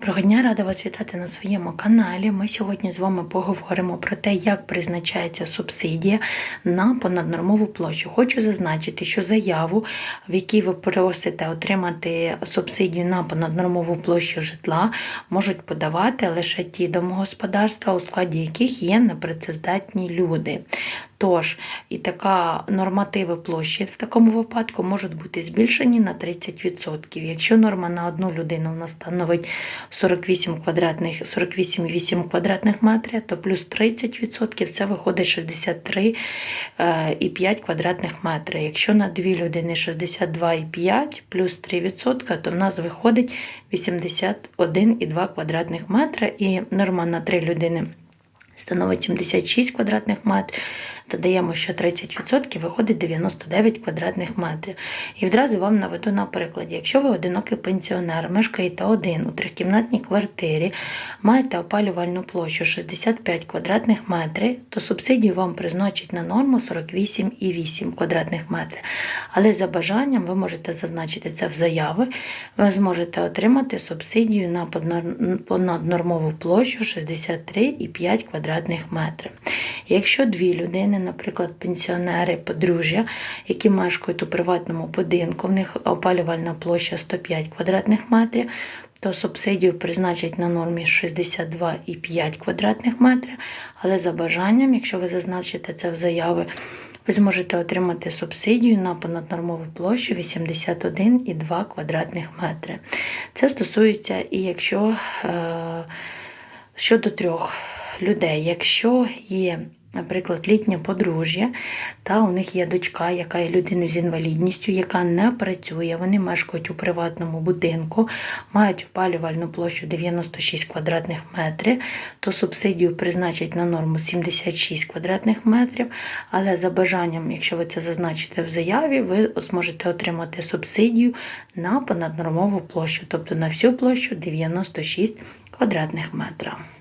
Доброго дня, рада вас вітати на своєму каналі. Ми сьогодні з вами поговоримо про те, як призначається субсидія на понаднормову площу. Хочу зазначити, що заяву, в якій ви просите отримати субсидію на понаднормову площу житла, можуть подавати лише ті домогосподарства, у складі яких є непрацездатні люди. Тож, і така нормативи площі в такому випадку можуть бути збільшені на 30%. Якщо норма на одну людину у нас становить 48 квадратних 48,8 квадратних метрів, то плюс 30% це виходить 63,5 квадратних метрів. Якщо на дві людини 62,5 плюс 3%, то в нас виходить 81,2 квадратних метра і норма на три людини становить 76 квадратних метрів, додаємо ще 30%, виходить 99 квадратних метрів. І відразу вам наведу на прикладі. Якщо ви одинокий пенсіонер, мешкаєте один у трикімнатній квартирі, маєте опалювальну площу 65 квадратних метрів, то субсидію вам призначать на норму 48,8 квадратних метрів. Але за бажанням ви можете зазначити це в заяви, ви зможете отримати субсидію на понаднормову площу 63,5 квадратних метрів. Якщо дві людини, наприклад, пенсіонери, подружжя, які мешкають у приватному будинку, в них опалювальна площа 105 квадратних метрів, то субсидію призначать на нормі 62,5 квадратних метрів, але за бажанням, якщо ви зазначите це в заяви, ви зможете отримати субсидію на понаднормову площу 81,2 квадратних метри. Це стосується і якщо е, щодо трьох людей, якщо є, наприклад, літнє подружжя, та у них є дочка, яка є людиною з інвалідністю, яка не працює, вони мешкають у приватному будинку, мають опалювальну площу 96 квадратних метрів, то субсидію призначать на норму 76 квадратних метрів, але за бажанням, якщо ви це зазначите в заяві, ви зможете отримати субсидію на понаднормову площу, тобто на всю площу 96 квадратних метрів.